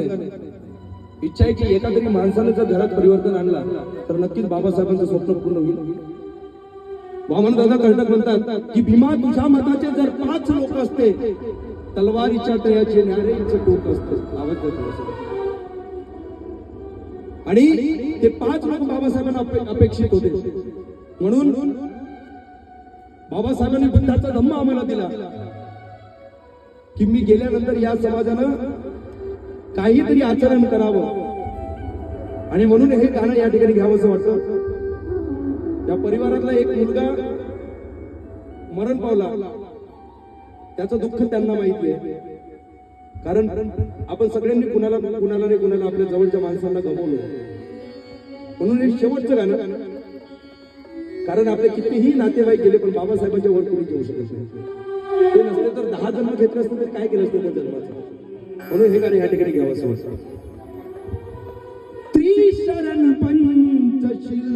इच्छा आहे की एका तरी माणसानं जर घरात परिवर्तन आणला तर नक्कीच बाबासाहेबांचं स्वप्न पूर्ण होईल. वामन दादा कर्टक म्हणतात की भीमा तुझ्या मताचे जर पाच लोक असते तलवारीच्या तयाचे न्यारेचे टोक असते. आणि ते पाच लोक बाबासाहेबांना अपेक्षित होते. म्हणून बाबासाहेबांनी बुद्धाचा धम्म आम्हाला दिला की मी गेल्यानंतर या समाजानं काहीतरी आचरण करावं. आणि म्हणून हे गाणं या ठिकाणी घ्यावं असं वाटतं. त्या परिवारातला एक मुलगा मरण पावला. त्याचं दुःख त्यांना माहिती आहे. कारण आपण सगळ्यांनी कुणाला कुणाला नाही कुणाला आपल्या जवळच्या माणसांना गमवलं. म्हणून हे शेवटचं गाणं. कारण आपले कितीही नातेवाईक गेले पण बाबासाहेबांच्या वर कोणी घेऊ शकत नाही. ते नसते तर दहा जन्म घेतले असते तर काय केलं असतं त्या जन्माचं? म्हणून हे गाणे या ठिकाणी घ्यावं असं वाटतं. त्रिशरण पंचशील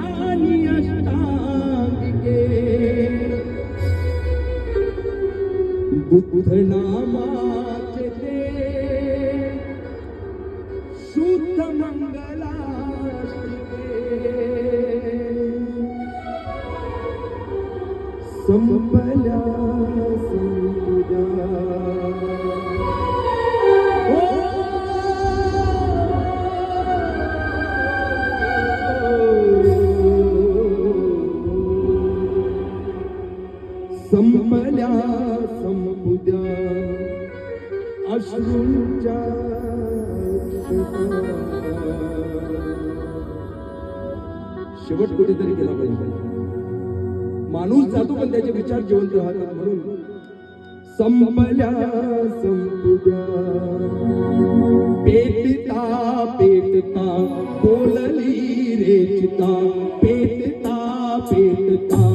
आणि बुद्ध नामाचे ते. शुद्ध मंगला संपल्या शेवट कुठेतरी केला पाहिजे. माणूस जातो पण त्याचे विचार जिवंत राहतात म्हणून. संपल्या संपुद्या. पेटता पेटता बोलली रेचता. पेटता पेटता.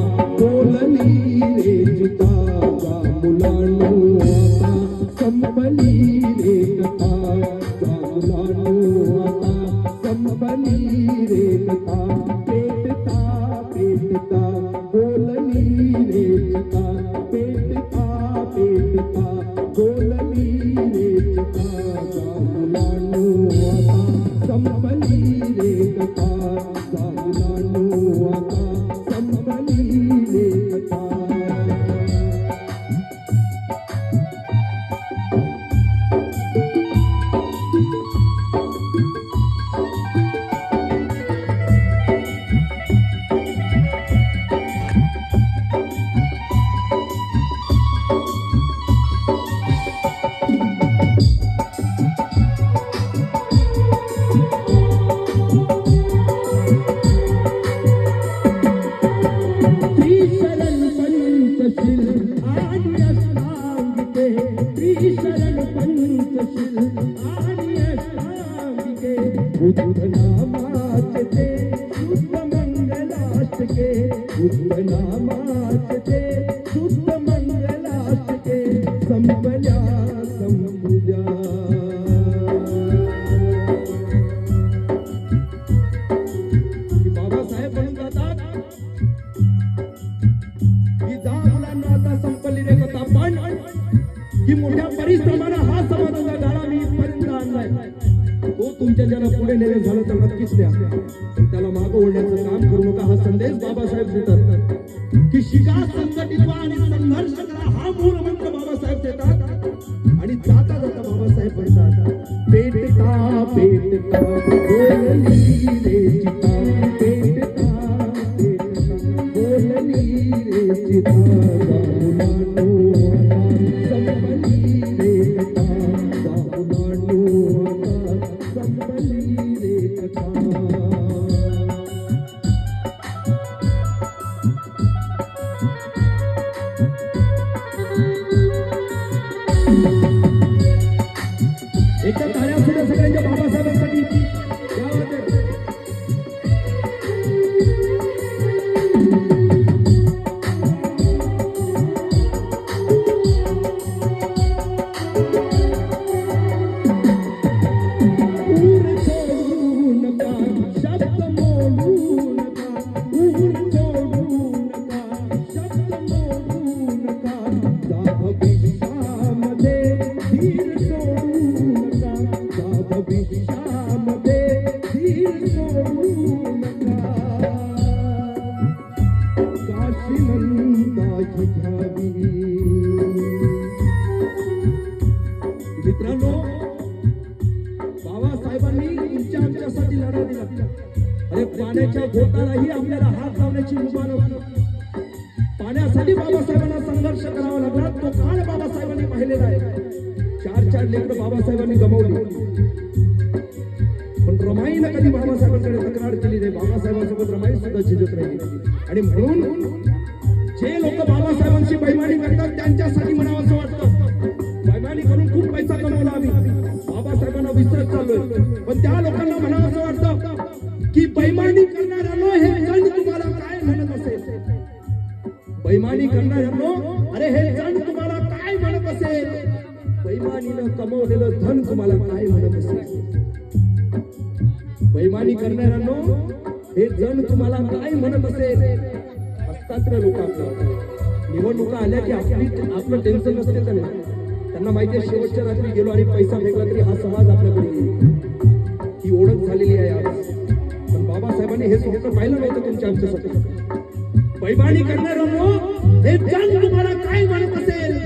त्रिशरण शुद्ध मंगलाष्टके बुद्ध शुद्ध तुमच्या ज्याला पुढे नेले झालं तर नक्कीच द्या. त्याला मागं ओढण्याचं काम करू नका हा संदेश बाबासाहेब देतात. की शिका बाबासाहेबांनी तुमच्या आमच्यासाठी लढा दिला. पाण्याच्या बोटालाही आपल्याला हात लावण्याची पाण्यासाठी बाबासाहेबांना संघर्ष करावा लागला. तो बाबासाहेबांनी पाहिलेला आहे. चार चार लेकर बाबासाहेबांनी गमावली. रमाईला कधी बाबासाहेबांकडे तक्रार केली नाही? बाबासाहेबांसोबत रमाई सुद्धा झिजत राहिली आणि म्हणून पण त्या लोकांना म्हणावं असं वाटतं की बैमानी करणाऱ्यांनो हे जण तुम्हाला काय म्हणत असेल? बैमानी करणाऱ्यांनो अरे हे जण तुम्हाला काय म्हणत असेल? बैमानीनं कमवलेलं धन तुम्हाला काय म्हणत असेल? बैमानी करणाऱ्यांनो हे जण तुम्हाला काय म्हणत असेल? असतात लोकांचं. निवडणुका आल्या की आपली आपलं टेन्शन नसते त्यांना त्यांना माहिती आहे शेवटच्या रात्री गेलो आणि पैसा फेकला तरी हा समाज आपल्याकडे येईल. ही ओळख झालेली आहे आज. पण बाबासाहेबांनी हे स्वप्न पाहिलं नव्हतं तुमच्या आमच्यासाठी पैमानी करणारो हे जन तुम्हाला काय म्हणत असेल?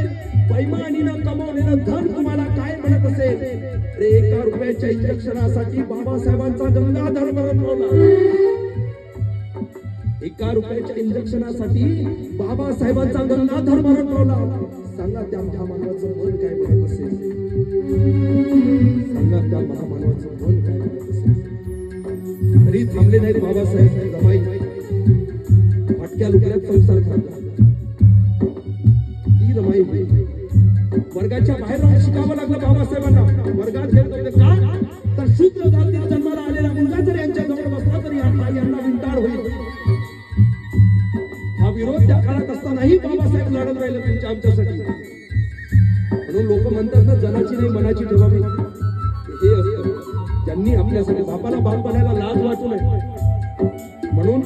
पैमानीनं कमवलेलं धन तुम्हाला काय म्हणत असेल? रे एका रुपयाच्या इंजेक्शनासाठी बाबासाहेबांचा गंगाधर बनवला. एका रुपयाच्या इंजेक्शनासाठी बाबासाहेबांचा गंगाधर बनवला. सांगा त्या महामानवाचं मन काय म्हणत असेल? सांगा त्या महामानवाचं घरी थांबले नाहीत बाबासाहेब. रमाई फटक्या लुकड्यात संसार खाल्ला ती रमाई वर्गाच्या बाहेर राहून शिकावं लागलं बाबासाहेबांना. वर्गात घेत होते का? तर शूद्र जातीत जन्माला आलेला मुलगा जर यांच्या जवळ बसला तरी यांना विंटाळ होईल. हा विरोध त्या काळात असतानाही बाबासाहेब लढत राहिले त्यांच्या आमच्यासाठी. म्हणून लोक म्हणतात ना जनाची नाही मनाची ठेवावी. त्यांनी आपल्यासाठी बापाला बाप बनायला लाज वाटू नये. म्हणून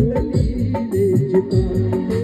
É Thank you.